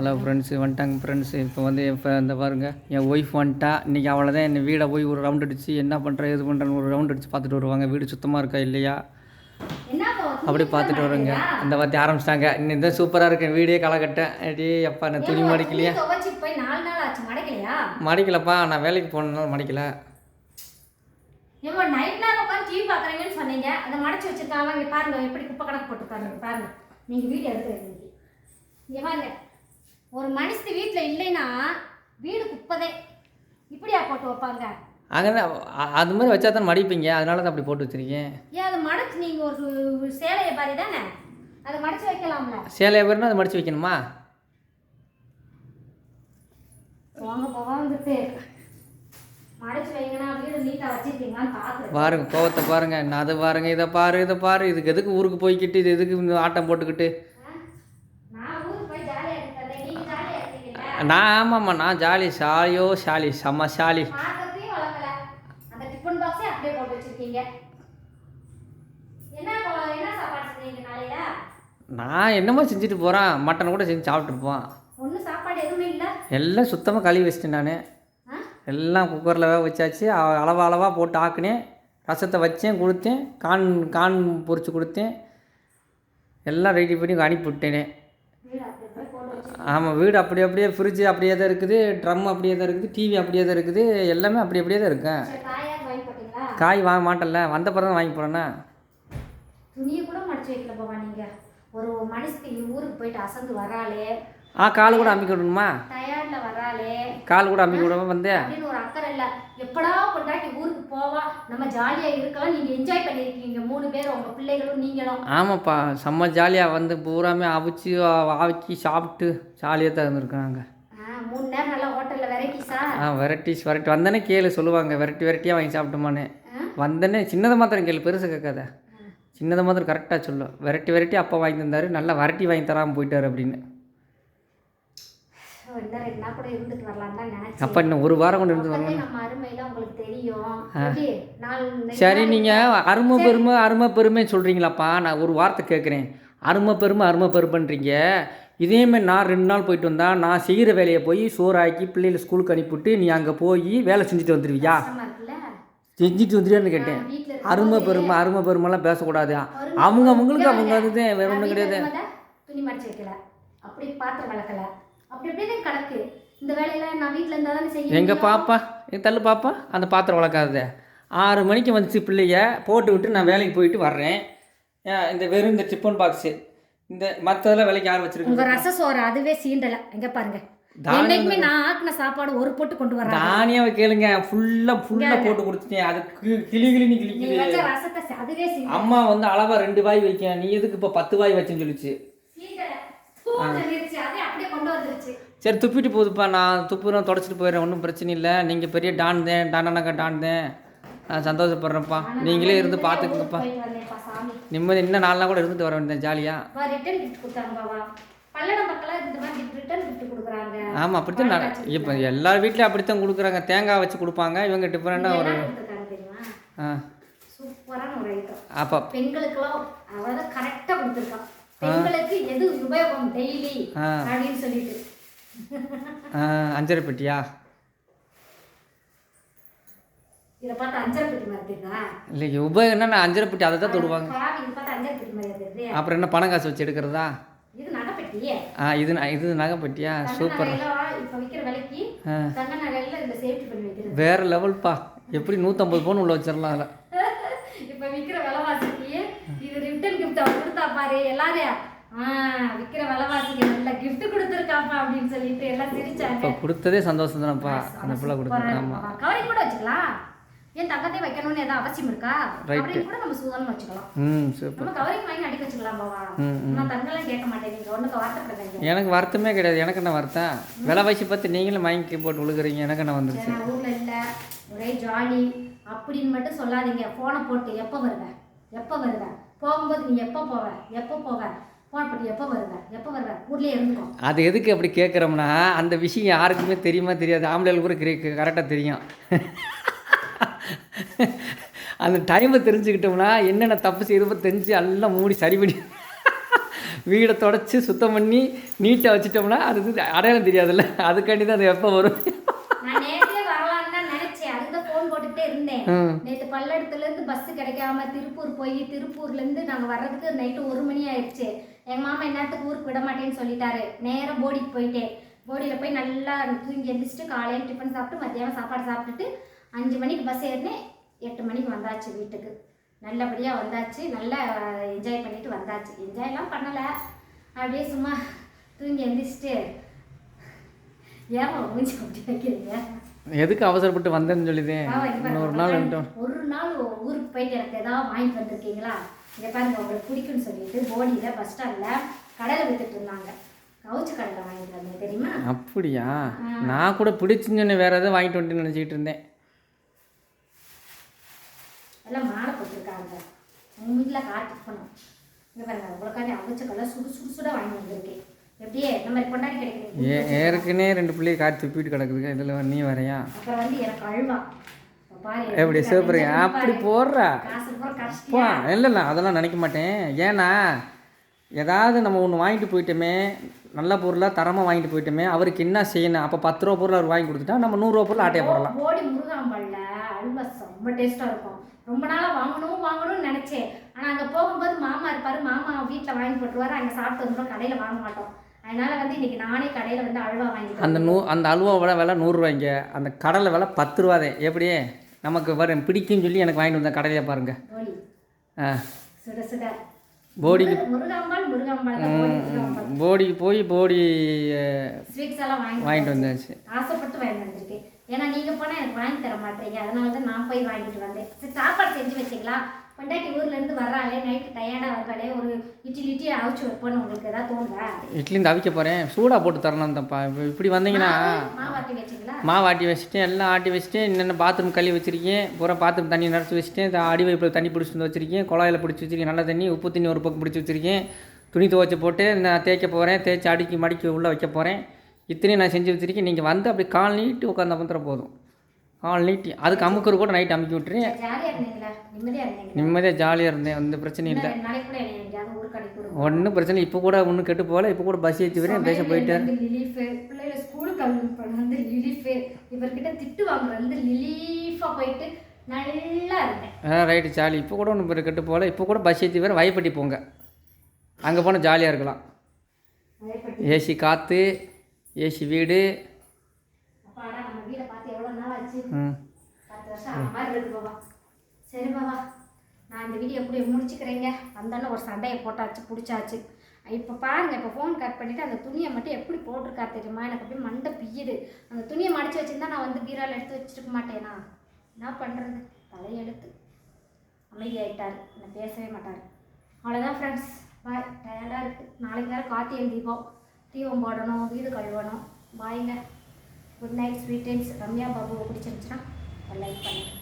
Hello friends வந்துட்டாங்க friends இப்போ வந்து இப்போ இந்த பாருங்க. என் ஒய்ஃப் வந்துட்டா. இன்றைக்கி அவ்வளோதான் என் வீடை போய் ஒரு ரவுண்ட் அடிச்சு என்ன பண்ணுறேன் எது பண்ணுறேன்னு ஒரு ரவுண்ட் அடிச்சு பார்த்துட்டு வருவாங்க. வீடு சுத்தமாக இருக்கா இல்லையா? அப்படி பார்த்துட்டு வருங்க. இந்த வார்த்தை ஆரம்பிச்சிட்டாங்க. இன்னும் தான் சூப்பராக இருக்கேன் வீடே களைக்கட்டேன் அடி அப்பா நான் துணி மடிக்கலையா. மடிக்கலப்பா. நான் வேலைக்கு போனதுனால மடிக்கல. பாருங்க. எப்படி குப்பை கணக்கு போட்டுருக்காங்க. பாருங்க. நீங்கள் வீடு பாருங்க. ஒரு மனுஷத்து வீட்டில் இல்லைன்னா வீடு குப்பதே. இப்படியா போட்டு வைப்பாங்க? அங்கே அது மாதிரி வச்சா தான் மடிப்பீங்க. அதனால தான் அப்படி போட்டு வச்சிருக்கேன் ஏன் அதை மடச்சு நீங்கள் ஒரு சேலையை பாரு தானே அதை மடச்சு வைக்கலாம்ல. சேலையை பேருனா அதை மடிச்சு வைக்கணுமா? வாங்க போக வந்துட்டு. மடச்சு வைங்கன்னா வீடு நீட்டாக வச்சிருக்கீங்களான்னு பார்க்குறேன் பாருங்க கோவத்தை பாருங்க. நான் அதை பாருங்க இதை பாரு இதை பாரு. இதுக்கு எதுக்கு ஊருக்கு போய்க்கிட்டு இது எதுக்கு ஆட்டம் போட்டுக்கிட்டு நான் ஊருக்கு போய் ஜாலியாக இருக்கேன் நீங்கள் ஜாலியாக இருக்கீங்களா நான் ஆமாம்மா நான் ஜாலி ஷாலியோ ஷாலி செம்ம ஷாலி நான் என்னமோ செஞ்சுட்டு போகிறேன் மட்டன் கூட செஞ்சு சாப்பிட்ருப்போம் ஒன்றும் சாப்பாடு எதுவுமே இல்லை? எல்லாம் சுத்தமாக கழுவி வச்சிட்டேன் நான். எல்லாம் குக்கரில் வேக வச்சாச்சு. அ- அளவா அளவாக போட்டு ஆக்குனேன். ரசத்தை வச்சேன் கொடுத்தேன். கான் கான் பொரிச்சு கொடுத்தேன். எல்லாம் ரெடி பண்ணி அனுப்பி ஆமாம் வீடு அப்படி அப்படியே ஃப்ரிட்ஜு அப்படியே தான் இருக்குது ட்ரம் அப்படியே தான் இருக்குது டிவி அப்படியே தான் இருக்குது எல்லாமே அப்படி அப்படியே தான் இருக்கேன் காய் வாங்க மாட்டேன்ல வந்த பிறகு வாங்கி போகிறேன்னா துணியை கூட மடிச்சு வைக்கல பாபா நீங்க. ஒரு மனுஷத்துக்கு ஊருக்கு போயிட்டு அசந்து வராளே. ஆ கால் கூட அமுக்கி விடணுமா? டயர்ட்ல கால் கூட அமுக்கி விடாம வந்தேன் அப்படின்னு ஒரு அக்கறை இல்ல. எப்படா கொண்டாட்டி ஊருக்கு போவா? நம்ம ஜாலியா இருக்கலாம். நீங்க என்ஜாய் பண்ணிருக்கீங்க. மூணு பேரும் உங்க பிள்ளைகளும் நீங்களும். ஆமாப்பா. செம்ம ஜாலியாக வந்து பூராமே அவிச்சு ஆக்கி சாப்பிட்டு ஜாலியாக தான் இருந்திருக்காங்க மூணு நேரம் நல்லா ஹோட்டல்ல வெரைட்டிஸா? ஆ வெரைட்டிஸ் வெரைட்டி. வந்தனே கேளு சொல்லுவாங்க. வெரைட்டி வெரைட்டியாக வாங்கி சாப்பிட்டோமான்னு? வந்தனே சின்னதை மாத்திரம் கேளு பெருசு கேட்காத. சின்னதை மாத்திரம் கரெக்டாக சொல்லும் வெரைட்டி வெரைட்டி அப்பா வாங்கி தந்தாரு. நல்லா வெரைட்டி வாங்கி தராமல் போயிட்டாரு அப்படின்னு. இன்னும் ரெண்டு நாள் கூட இருந்துட்டு வரலாம் தான் நினைச்சேன். அப்போ இன்னும் ஒரு வாரம் கொண்டு இருந்து வரணும் நம்ம அருமையில உங்களுக்கு தெரியும். எப்படி? நாலு ரெண்டு சரி நீங்கள் அருமை பெருமை அருமை பெருமை சொல்கிறீங்களாப்பா நான் ஒரு வார்த்தை கேட்குறேன் அருமை பெருமை அருமை பெருமைன்றீங்க. இதேமாதிரி நான் ரெண்டு நாள் போயிட்டு வந்தா நான் செய்கிற வேலையை போய் சோறாக்கி பிள்ளைகளை ஸ்கூலுக்கு அனுப்பிவிட்டு நீ அங்கே போய் வேலை செஞ்சுட்டு வந்துடுவியா செஞ்சுட்டு வந்துடுவியான்னு கேட்டேன். அருமை பெருமை அருமை பெருமைலாம் பேசக்கூடாது. அவங்க அவங்களுக்கு அவங்க அதுதான் வேற ஒன்றும் கிடையாது. துணி மடிச்சு வைக்கல. அப்படி பாத்திரம் வளர்க்கல அப்படி அப்படியே தான் கிடக்கு. இந்த வேலையெல்லாம் நான் வீட்ல இருந்தா தானே செய்ய எங்கள் பாப்பா? என் தள்ளு பாப்பா. அந்த பாத்திரம் வளர்க்காதத. ஆறு மணிக்கு வந்துச்சு பிள்ளைய. போட்டு விட்டு நான் வேலைக்கு போயிட்டு வர்றேன். இந்த வெறும் இந்த டிஃபன் பாக்ஸு இந்த மற்றதெல்லாம் வேலைக்கு யார் வச்சிருக்கு உங்க ரச சோறு அதுவே சீண்டல. எங்க பாருங்க. தானியம் என்னைக்குமே நான் ஆக்குன சாப்பாடு ஒரு பொட்டு கொண்டு வர்றேன் தானியாவை கேளுங்க. ஃபுல்லாக ஃபுல்லாக போட்டு கொடுத்துட்டேன் அது கி- கிளி கிளின்னு நீ கிளிக்குது அம்மா வந்து அளவா ரெண்டு வாய் வைக்க நீ எதுக்கு இப்போ பத்து வாய் வச்சேன்னு சொல்லிச்சு சீண்டல தூள் தள்ளிருச்சு அதே அப்படியே கொண்டு வந்துருச்சு சரி துப்பிட்டு போகுதுப்பா நான் துப்புறேன் தொடச்சிட்டு போயிடுறேன். ஒன்றும் பிரச்சனை இல்லை. நீங்கள் பெரிய டான் தான் டானாக்கா டான் தான் நான் சந்தோஷப்படுறேன்ப்பா. நீங்களே இருந்து பார்த்துக்குங்கப்பா நிம்மதி இன்னும் நாலு நாள் கூட இருந்துட்டு வர வேண்டியது ஜாலியாக கிஃப்ட் கொடுத்தாங்க ஆமாம் அப்படித்தான் இப்போ எல்லா வீட்லேயும் அப்படித்தான் கொடுக்குறாங்க. தேங்காய் வச்சு கொடுப்பாங்க. இவங்க டிஃப்ரெண்ட்டாக ஒரு ஆ. அப்போ பெண்களுக்கெல்லாம் அதாவது கரெக்டா கொடுத்துருக்கான் பெண்களுக்கு எது உபயோகம் டெய்லி. அப்படின்னு சொல்லிட்டு. ஆ, அஞ்சரை பெட்டியா? இதை பார்த்து அஞ்சரை பெட்டி மாதிரி தெரியுதா? இல்லை உபயோகம்னா நான் அஞ்சரை பெட்டி அதை தான் தொடுவாங்க. அப்புறம் என்ன பணம் காசு வச்சு எடுக்கிறதா? இது ஆ இது இது நகை பெட்டியா? தங்க சூப்பர். இப்ப விக்கிற விலைக்கு ஆ. தங்க நகையில இந்த சேஃப்டி பண்ணி வைக்கிறது. வேறு லெவல்ப்பா. எப்படி நூற்றம்பது பவுன் உள்ள வச்சிடலாம் அதில் இப்ப விக்கிற விலைவாசிக்கு இது கிஃப்ட் அவர் கொடுத்தா பாரு எல்லாரும் ஆ விக்கிற விலைவாசிக்கு நல்ல gift கொடுத்துருக்காப்பா அப்படின்னு சொல்லிட்டு எல்லாம் சிரிச்சாங்க. கொடுத்ததே சந்தோஷம் தானப்பா அந்த பிள்ளை கொடுத்தது. ஆமாம் கவரிங் கூட வச்சுக்கலாம் ஏன் தங்கத்தை வைக்கணும்னு ஏதாவது அவசியம் இருக்கா? கவரிங் கூட நம்ம சூதானம் வச்சுக்கலாம். ம் நம்ம கவரிங் வாங்கி அடிக்க வச்சுக்கலாம் பாவா. நான் தங்கெல்லாம் கேட்க மாட்டேன். நீங்க ஒண்ணுக்கு வார்த்தைப்படுறீங்க எனக்கு வருத்தமே கிடையாது. எனக்கு என்ன வருத்தம்? விலை வயசு பார்த்து நீங்களும் வாங்கி போட்டு விழுகுறீங்க எனக்கு என்ன வந்துருச்சு? நான் ஊர்ல இல்ல. ஒரே ஜாலி. அப்படின்னு மட்டும் சொல்லாதீங்க. போனை போட்டு எப்போ வருவேன் எப்போ வருவேன் போகும்போது நீ எப்போ போவ? எப்போ போவ? அது எதுக்கு அப்படி கேட்குறோம்னா அந்த விஷயம் யாருக்குமே தெரியுமா தெரியாது. ஆம்பளைகளுக்கு கூட கரெக்டாக தெரியும். அந்த டைமை தெரிஞ்சுக்கிட்டோம்னா என்னென்ன தப்பு செய்யறப்போ தெரிஞ்சு எல்லாம் மூடி சரி பண்ணி வீடை தொடச்சி சுத்தம் பண்ணி நீட்டாக வச்சுட்டோம்னா அது இது அடையாளம் தெரியாதுல்ல. அதுக்காண்டி தான் அது எப்போ வரும் நான் நேரத்துல வரலான்னு தான் நினைச்சேன் அதுதான் ஃபோன் போட்டுக்கிட்டே இருந்தேன் ம் நேற்று பல்லடத்துல இருந்து பஸ் கிடைக்காம திருப்பூர் போய் திருப்பூர்ல இருந்து நாங்க வர்றதுக்கு நைட்டு ஒரு மணி ஆயிடுச்சு. எங்க மாமா என்னத்துக்கு ஊருக்கு விட மாட்டேன்னு சொல்லிட்டாரு. நேரம் போடிக்கு போயிட்டேன். போடியில போய் நல்லா தூங்கி எழுந்திரிச்சிட்டு காலையில டிஃபன் சாப்பிட்டு மத்தியானம் சாப்பாடு சாப்பிட்டுட்டு அஞ்சு மணிக்கு பஸ் ஏறினேன். எட்டு மணிக்கு வந்தாச்சு வீட்டுக்கு. நல்லபடியா வந்தாச்சு. நல்லா என்ஜாய் பண்ணிட்டு வந்தாச்சு. என்ஜாய்லாம் பண்ணல. அப்படியே சும்மா தூங்கி எழுந்திரிச்சிட்டு ஏமா மூஞ்சி அப்படி வைக்கிறீங்க? எதுக்கு அவசரப்பட்டு வந்தேன்னு பாருங்க, இன்னொரு நாள் ஒரு நாள் ஊருக்கு போயிட்டு எனக்கு ஏதாவது வாங்கிட்டு வந்திருக்கீங்களா? இங்க பாருங்க உங்களுக்கு பிடிக்கும்னு சொல்லிட்டு போடியில பஸ் ஸ்டாண்ட்ல கடையில வித்துட்டு இருந்தாங்க. கவுச்சு கடையில வாங்கிட்டு வந்தேன் தெரியுமா? அப்படியா? நான் கூட பிடிச்சுன்னு சொன்னேன் வேற எதாவது வாங்கிட்டு வந்துட்டு நினச்சிக்கிட்டு இருந்தேன். எல்லாம் மாலை போட்டிருக்காங்க. உங்க வீட்டில் காட்டுக்கு போனோம் இங்க பாருங்க உங்களுக்காண்டி அவிச்ச கலர் சுடு சுடு சுட வாங்கி வந்திருக்கேன். ஏற்கனவே ரெண்டு பிள்ளைய காட்டு துப்பிட்டு கிடக்குதுங்க. இதில் நீ வரையா? எப்படி சிவப்புரியா அப்படி போடுறா. போ இல்லை இல்லை அதெல்லாம் நினைக்க மாட்டேன். ஏன்னா ஏதாவது நம்ம ஒன்று வாங்கிட்டு போயிட்டோமே நல்ல பொருளாக தரமாக வாங்கிட்டு போயிட்டோமே அவருக்கு என்ன செய்யணும்? அப்போ பத்து ரூபா பொருள் அவர் வாங்கி கொடுத்துட்டா நம்ம நூறுரூவா பொருள் ஆட்டையை போடலாம். போடி முருகாம்பல்ல அல்வா ரொம்ப டேஸ்டா இருக்கும். ரொம்ப நாளா வாங்கணும் வாங்கணும்னு நினைச்சேன். ஆனா அங்க போகும்போது மாமா இருப்பாரு. மாமா வீட்ல வாங்கி போட்டுருவாரு. அங்க சாப்பிட்டு வந்துடும் கடையில வாங்க மாட்டோம். அதனால வந்து இன்னைக்கு நானே கடையில வந்து அல்வா வாங்கிட்டு அந்த நூ அந்த அல்வாவோட விலை நூறுரூவாய்ங்க அந்த கடலை விலை பத்து ரூபாதே. எப்படியே நமக்கு வரும் பிடிக்குன்னு சொல்லி எனக்கு வாங்கிட்டு வந்த கடையில பாருங்க. ஆ. சுட சுட. போடிக்கு போடிக்கு போய் போடி ஸ்வீட்ஸ் எல்லாம் வாங்கி வாங்கிட்டு வந்தாச்சு. ஆசைப்பட்டு வாங்கிட்டு வந்திருக்கேன். ஏன்னா நீங்க போனா எனக்கு வாங்கி தர மாட்டீங்க. அதனால தான் நான் போய் வாங்கிட்டு வந்தேன். சரி சாப்பாடு செஞ்சு வச்சிங்களா? பொண்டாட்டி ஊர்ல இருந்து வர்றாளே நைட்டு டயர்டா வர்றாளே ஒரு இட்லி இட்லி அவிச்சு வைப்போன்னு உங்களுக்கு ஏதாவது தோணுதா? இட்லி தவிக்க போகிறேன் சூடாக போட்டு தரணும் தப்பா இப்போ இப்படி வந்தீங்கன்னா மாவாட்டி வச்சிங்களா? மாவு ஆட்டி வச்சுட்டேன். எல்லாம் ஆட்டி வச்சுட்டேன். என்னென்ன பாத்ரூம் கழுவி வச்சிருக்கேன். பூரா பாத்ரூம் தண்ணி நிறச்சி வச்சுட்டேன். அடி வைப்பில் தண்ணி பிடிச்சி வந்து வச்சிருக்கேன். குழாயில் பிடிச்சி வச்சிருக்கேன். நல்ல தண்ணி உப்பு தண்ணி ஒரு பக்கம் பிடிச்சி வச்சிருக்கேன். துணி துவைச்சி போட்டு நான் தேய்க்க போகிறேன் தேய்ச்சி அடுக்கி மடிக்கி உள்ளே வைக்க போகிறேன் இத்தனையும் நான் செஞ்சு வச்சிருக்கேன். நீங்கள் வந்து அப்படி கால் நீட்டி உட்காந்து அமுத்துற போதும். நீட்டி அதுக்கு அமுக்குற கூட நைட் அமுக்கி இருந்தீங்களா? நிம்மதியாக ஜாலியாக இருந்தேன். எந்த பிரச்சனையும் இல்லை. ஒன்றும் பிரச்சனை இப்போ கூட ஒன்றும் கெட்டு போகல. இப்போ கூட பஸ் ஏற்றி வரேன் பேச போயிட்டு வந்து லிலீஃபு பிள்ளைகளை ஸ்கூலுக்கு அனுப்பி வந்து லிலீஃபு இவர்கிட்ட திட்டு வாங்குறது வந்து லிலீஃபா போயிட்டு நல்லா இருந்தேன். ரைட்டு ஜாலி இப்போ கூட ஒன்றும் கெட்டு போகல. இப்போ கூட பஸ் ஏற்றி வேறு வயப்பட்டி போங்க. அங்கே போனால் ஜாலியாக இருக்கலாம். ஏசி காற்று ஏசி வீடு அப்பாடா நம்ம வீடை பார்த்து எவ்வளோ நாள் ஆச்சு ம் பத்து வருஷம் பாபா சரி பாபா நான் இந்த வீடியோ எப்படி முடிச்சுக்கிறேங்க. வந்தாலும் ஒரு சண்டையை போட்டாச்சு பிடிச்சாச்சு. இப்போ பாருங்கள் இப்போ ஃபோன் கட் பண்ணிவிட்டு அந்த துணியை மட்டும் எப்படி போட்டிருக்கா தெரியுமா? எனக்கு அப்படியே மண்டை பிய்யுது. அந்த துணியை மடிச்சு வச்சிருந்தா நான் வந்து பீரால் எடுத்து வச்சிருக்க மாட்டேனா? என்ன பண்ணுறது தலையெடுத்து அமைதியாயிட்டார். என்னை பேசவே மாட்டார். அவ்வளோதான் ஃப்ரெண்ட்ஸ் பாய். டயர்டாக இருக்குது நாளைக்கு நேரம் காத்தி தீபம். தீபம் போடணும் வீடு கழுவணும். பாய்ங்க. Good night sweet times Ramya பாபுவை பிடிச்சிருந்துச்சுன்னா லைக் பண்ணுங்கள்